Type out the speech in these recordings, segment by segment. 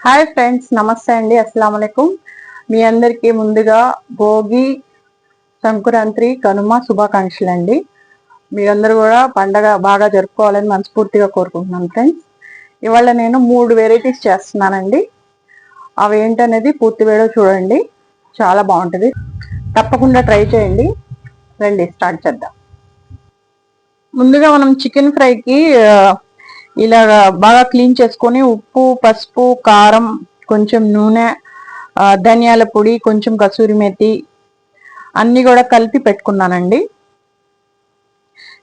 Hi friends నమస్తే అండి. అస్సలం మీ అందరికీ ముందుగా భోగి సంక్రాంతి కనుమ శుభాకాంక్షలు అండి. మీరందరూ కూడా పండగ బాగా జరుపుకోవాలని మనస్ఫూర్తిగా కోరుకుంటున్నాను ఫ్రెండ్స్ ఇవాళ నేను మూడు వెరైటీస్ చేస్తున్నానండి. అవి ఏంటనేది పూర్తి వేడో చూడండి. చాలా బాగుంటుంది. తప్పకుండా ట్రై చేయండి. రండి స్టార్ట్ చేద్దాం. ముందుగా మనం చికెన్ ఫ్రైకి ఇలా బాగా క్లీన్ చేసుకొని ఉప్పు పసుపు కారం కొంచెం నూనె ధనియాల పొడి కొంచెం కసూరి మెతి అన్నీ కూడా కలిపి పెట్టుకున్నానండి.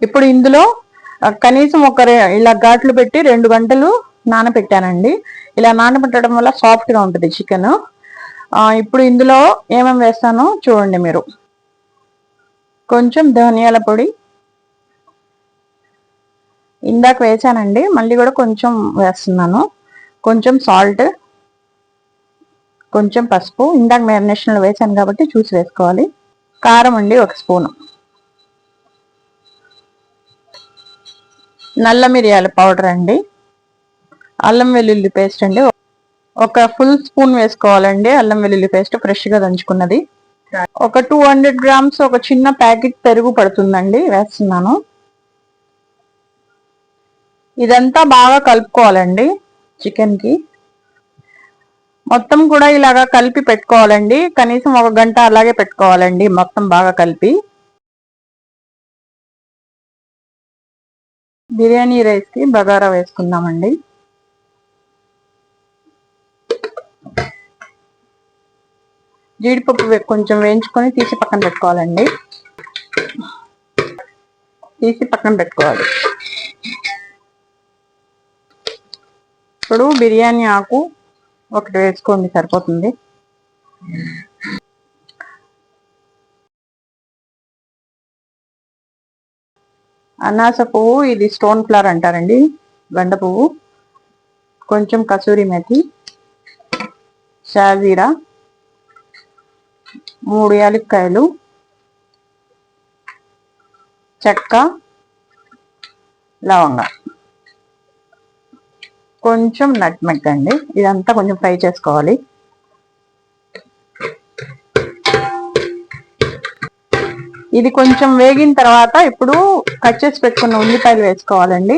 ఇప్పుడు ఇందులో కనీసం ఒక ఇలా ఘాట్లు పెట్టి రెండు గంటలు నానబెట్టానండి ఇలా నానబెట్టడం వల్ల సాఫ్ట్గా ఉంటుంది చికెన్. ఇప్పుడు ఇందులో ఏమేమి వేస్తానో చూడండి మీరు. కొంచెం ధనియాల పొడి ఇందాక వేసానండి మళ్ళీ కూడా కొంచెం వేస్తున్నాను. కొంచెం సాల్ట్ కొంచెం పసుపు ఇందాక మ్యారినేషన్లో వేసాను కాబట్టి చూసి వేసుకోవాలి. కారం అండి ఒక స్పూను. నల్ల మిరియాల పౌడర్ అండి. అల్లం వెల్లుల్లి పేస్ట్ అండి. ఒక ఫుల్ స్పూన్ వేసుకోవాలండి. అల్లం వెల్లుల్లి పేస్ట్ ఫ్రెష్గా దంచుకున్నది. ఒక టూ హండ్రెడ్ గ్రామ్స్ ఒక చిన్న ప్యాకెట్ పెరుగు పడుతుందండి వేస్తున్నాను. ఇదంతా బాగా కలుపుకోవాలండి చికెన్కి. మొత్తం కూడా ఇలాగా కలిపి పెట్టుకోవాలండి. కనీసం ఒక గంట అలాగే పెట్టుకోవాలండి మొత్తం బాగా కలిపి. బిర్యానీ రైస్కి బగారా వేసుకుందామండి. జీడిపప్పు కొంచెం వేయించుకొని తీసి పక్కన పెట్టుకోవాలండి. తీసి పక్కన పెట్టుకోవాలి. ఇప్పుడు బిర్యానీ ఆకు ఒకటి వేసుకోండి సరిపోతుంది. అనాస పువ్వు ఇది స్టోన్ ఫ్లవర్ అంటారండి బండ పువ్వు. కొంచెం కసూరి మెతి షాజీరా మూడు యాలక్కాయలు చెక్క లవంగా. కొంచెం నట్మెగ్ అండి ఇదంతా కొంచెం ఫ్రై చేసుకోవాలి. ఇది కొంచెం వేగిన తర్వాత ఇప్పుడు కట్ చేసి పెట్టుకున్న ఉల్లిపాయలు వేసుకోవాలండి.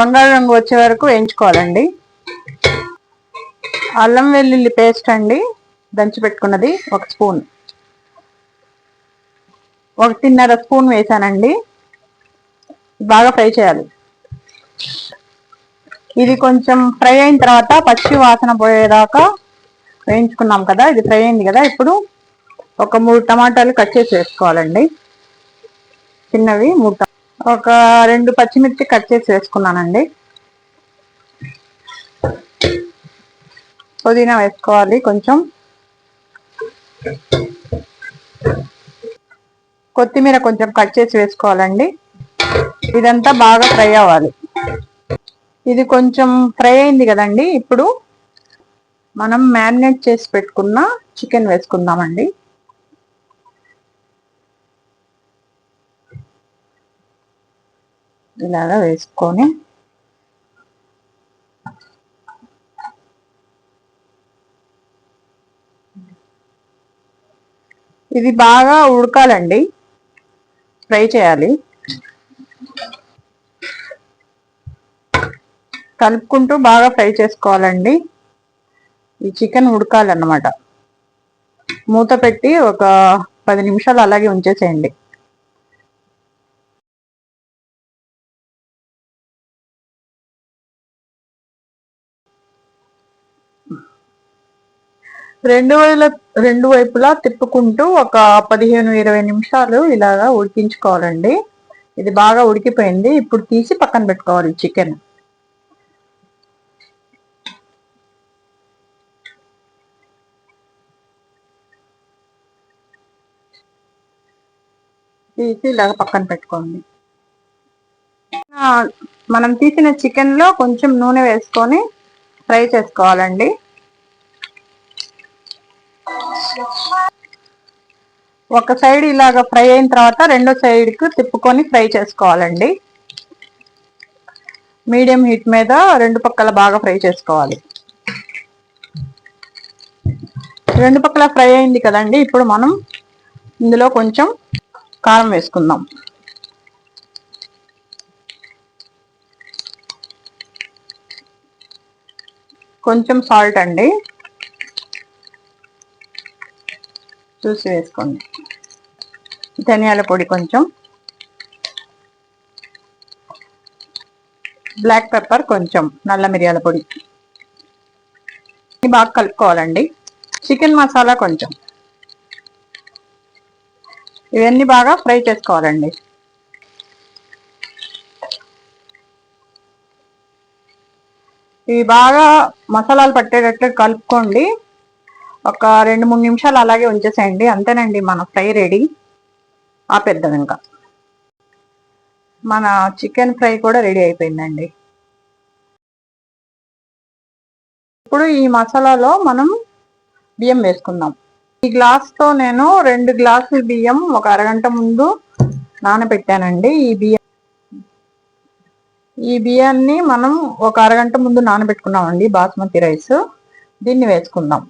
బంగారు రంగు వచ్చే వరకు వేయించుకోవాలండి. అల్లం వెల్లుల్లి పేస్ట్ అండి. దంచి పెట్టుకున్నది ఒక స్పూన్. ఒకటిన్నర స్పూన్ వేసానండి. బాగా ఫ్రై చేయాలి. ఇది కొంచెం ఫ్రై అయిన తర్వాత పచ్చి వాసన పోయేదాకా వేయించుకున్నాం కదా ఇది ఫ్రై అయింది కదా ఇప్పుడు ఒక మూడు టమాటాలు కట్ చేసి వేసుకోవాలండి. చిన్నవి మూడు ఒక రెండు పచ్చిమిర్చి కట్ చేసి వేసుకున్నానండి. పుదీనా వేసుకోవాలి కొంచెం. కొత్తిమీర కొంచెం కట్ చేసి వేసుకోవాలండి. ఇదంతా బాగా ఫ్రై అవ్వాలి. ఇది కొంచెం ఫ్రై అయింది కదండి. ఇప్పుడు మనం మ్యారినేట్ చేసి పెట్టుకున్న చికెన్ వేసుకుందామండి. ఇలాగా వేసుకొని ఇది బాగా ఉడకాలండి. ఫ్రై చేయాలి. కలుపుకుంటూ బాగా ఫ్రై చేసుకోవాలండి. ఈ చికెన్ ఉడకాలన్నమాట. మూత పెట్టి ఒక పది నిమిషాలు అలాగే ఉంచేసేయండి. రెండు వైపుల రెండు వైపులా తిప్పుకుంటూ ఒక పదిహేను ఇరవై నిమిషాలు ఇలాగా ఉడికించుకోవాలండి. ఇది బాగా ఉడికిపోయింది. ఇప్పుడు తీసి పక్కన పెట్టుకోవాలి చికెన్ తీసి ఇలాగ పక్కన పెట్టుకోండి. మనం తీసిన చికెన్లో కొంచెం నూనె వేసుకొని ఫ్రై చేసుకోవాలండి. ఒక సైడ్ ఇలాగ ఫ్రై అయిన తర్వాత రెండో సైడ్కి తిప్పుకొని ఫ్రై చేసుకోవాలండి. మీడియం హీట్ మీద రెండు పక్కల బాగా ఫ్రై చేసుకోవాలి. రెండు పక్కల ఫ్రై అయింది కదండి ఇప్పుడు మనం ఇందులో కొంచెం కారం వేసుకుందాం. కొంచెం సాల్ట్ అండి. చూసి వేసుకోండి. ధనియాల పొడి కొంచెం. బ్లాక్ పెప్పర్ కొంచెం నల్ల మిరియాల పొడి. బాగా కలుపుకోవాలండి. చికెన్ మసాలా కొంచెం. ఇవన్నీ బాగా ఫ్రై చేసుకోవాలండి. ఇవి బాగా మసాలాలు పట్టేటట్లు కలుపుకోండి. ఒక రెండు మూడు నిమిషాలు అలాగే ఉంచేసేయండి. అంతేనండి మన ఫ్రై రెడీ. ఆపేద్దాం ఇంకా. మన చికెన్ ఫ్రై కూడా రెడీ అయిపోయిందండి. ఇప్పుడు ఈ మసాలాలో మనం బియ్యం వేసుకుందాం. ఈ గ్లాస్తో నేను రెండు గ్లాసుల బియ్యం ఒక అరగంట ముందు నానబెట్టానండి. ఈ బియ్యం ఈ బియ్యాన్ని మనం ఒక అరగంట ముందు నానబెట్టుకున్నామండి బాస్మతి రైస్. దీన్ని వేసుకుందాం.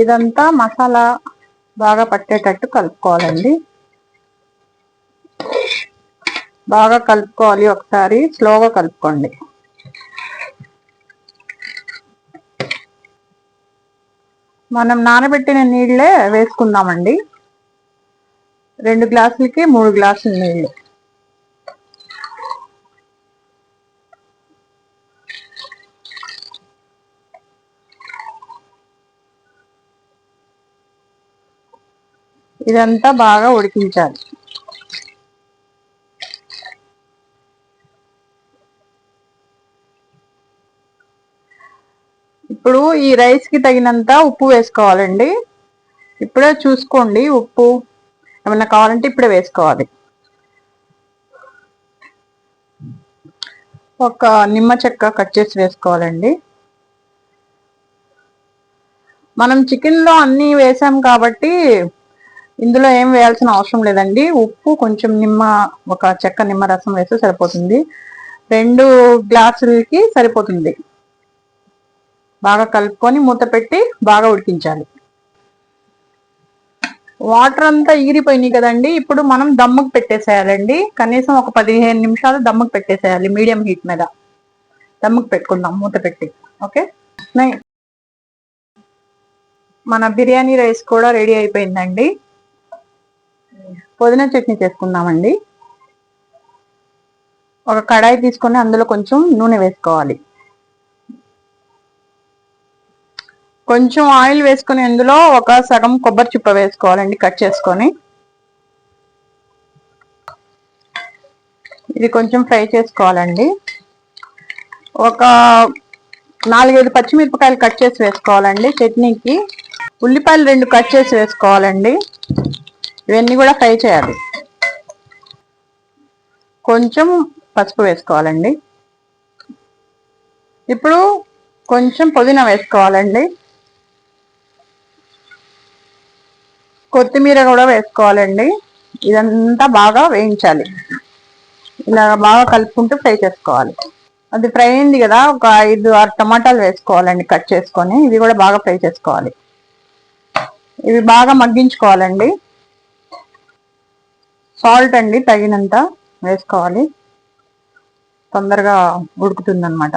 ఇదంతా మసాలా బాగా పట్టేటట్టు కలుపుకోవాలండి. బాగా కలుపుకోవాలి ఒకసారి స్లోగా కలుపుకోండి. మనం నానబెట్టిన నీళ్ళే వేసుకుందామండి. రెండు గ్లాసులకి మూడు గ్లాసుల నీళ్ళు. ఇదంతా బాగా ఉడికించాలి. ఇప్పుడు ఈ రైస్కి తగినంత ఉప్పు వేసుకోవాలండి. ఇప్పుడే చూసుకోండి ఉప్పు. ఏమన్నా కావాలంటే ఇప్పుడే వేసుకోవాలి. ఒక నిమ్మ చెక్క కట్ చేసి వేసుకోవాలండి. మనం చికెన్లో అన్నీ వేసాం కాబట్టి ఇందులో ఏం వేయాల్సిన అవసరం లేదండి. ఉప్పు కొంచెం నిమ్మ ఒక చెక్క నిమ్మ రసం వేస్తే సరిపోతుంది. రెండు గ్లాసులకి సరిపోతుంది. బాగా కలుపుకొని మూత పెట్టి బాగా ఉడికించాలి. వాటర్ అంతా ఈరిపోయినాయి కదండి. ఇప్పుడు మనం దమ్ముకు పెట్టేసేయాలండి. కనీసం ఒక పదిహేను నిమిషాలు దమ్ముకు పెట్టేసేయాలి మీడియం హీట్ మీద. దమ్ముకు పెట్టుకుందాం మూత పెట్టి. ఓకే? మన బిర్యానీ రైస్ కూడా రెడీ అయిపోయిందండి. పుదీనా చట్నీ చేసుకుందామండి. ఒక కడాయి తీసుకొని అందులో కొంచెం నూనె వేసుకోవాలి. కొంచెం ఆయిల్ వేసుకొని అందులో ఒక సగం కొబ్బరి చిప్ప వేసుకోవాలండి కట్ చేసుకొని. ఇది కొంచెం ఫ్రై చేసుకోవాలండి. ఒక నాలుగైదు పచ్చిమిరపకాయలు కట్ చేసి వేసుకోవాలండి చట్నీకి. ఉల్లిపాయలు రెండు కట్ చేసి వేసుకోవాలండి. ఇవన్నీ కూడా ఫ్రై చేయాలి. కొంచెం పసుపు వేసుకోవాలండి. ఇప్పుడు కొంచెం పుదీనా వేసుకోవాలండి. కొత్తిమీర కూడా వేసుకోవాలండి. ఇదంతా బాగా వేయించాలి. ఇలా బాగా కలుపుకుంటూ ఫ్రై చేసుకోవాలి. అది ఫ్రై అయింది కదా ఒక ఐదు ఆరు టమాటాలు వేసుకోవాలండి కట్ చేసుకొని. ఇవి కూడా బాగా ఫ్రై చేసుకోవాలి. ఇవి బాగా మగ్గించుకోవాలండి. సాల్ట్ అండి తగినంత వేసుకోవాలి. తొందరగా ఉడుకుతుంది అనమాట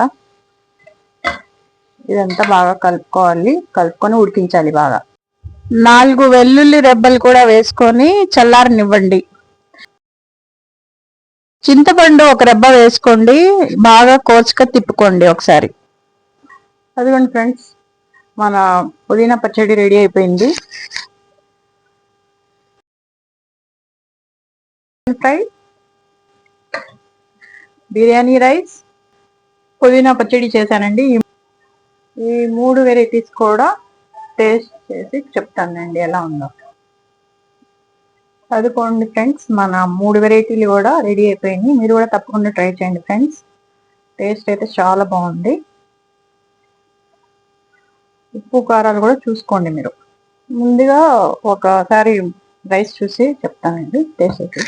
ఇదంతా బాగా కలుపుకోవాలి. కలుపుకొని ఉడికించాలి బాగా. నాలుగు వెల్లుల్లి రెబ్బలు కూడా వేసుకొని చల్లారనివ్వండి. చింతపండు ఒక రెబ్బ వేసుకోండి. బాగా కోచుక తిప్పుకోండి ఒకసారి. అదిగోండి ఫ్రెండ్స్ మన పుదీనా పచ్చడి రెడీ అయిపోయింది. ఫ్రై బిర్యానీ రైస్ పుదీనా పచ్చడి చేశానండి. ఈ మూడు వెరైటీస్ కూడా టేస్ట్ చేసి చెప్తానండి ఎలా ఉందో. చదువుకోండి ఫ్రెండ్స్ మన మూడు వెరైటీలు కూడా రెడీ అయిపోయింది మీరు కూడా తప్పకుండా ట్రై చేయండి ఫ్రెండ్స్. టేస్ట్ అయితే చాలా బాగుంది. ఉప్పు కారాలు కూడా చూసుకోండి మీరు. ముందుగా ఒకసారి రైస్ చూసి చెప్తానండి టేస్ట్ అయితే.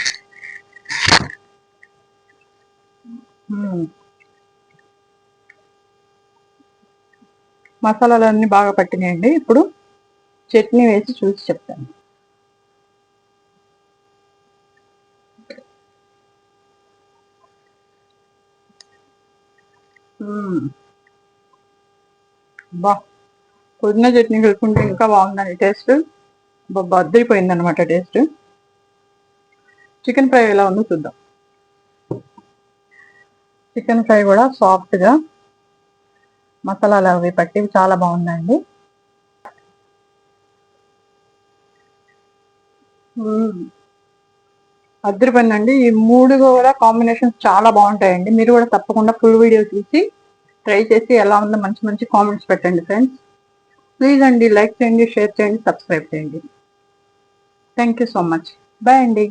మసాలాలన్నీ బాగా పట్టినాయండి. ఇప్పుడు చట్నీ వేసి చూసి చెప్తాను. బా. పుదీనా చట్నీ కలుపుకుంటే ఇంకా బాగుందండి టేస్ట్. బద్దరిపోయింది అనమాట టేస్ట్. చికెన్ ఫ్రై ఎలా ఉందో చూద్దాం. చికెన్ ఫ్రై కూడా సాఫ్ట్గా మసాలాలు అవి పట్టి చాలా బాగుందండి మ్మ్. అద్దరిపోయిందండి ఈ మూడు కూడా కాంబినేషన్స్ చాలా బాగుంటాయండి. మీరు కూడా తప్పకుండా ఫుల్ వీడియో చూసి ట్రై చేసి ఎలా ఉందో మంచి మంచి కామెంట్స్ పెట్టండి ఫ్రెండ్స్ ప్లీజ్ అండి లైక్ చేయండి షేర్ చేయండి సబ్స్క్రైబ్ చేయండి. Thank you so much bye అండి.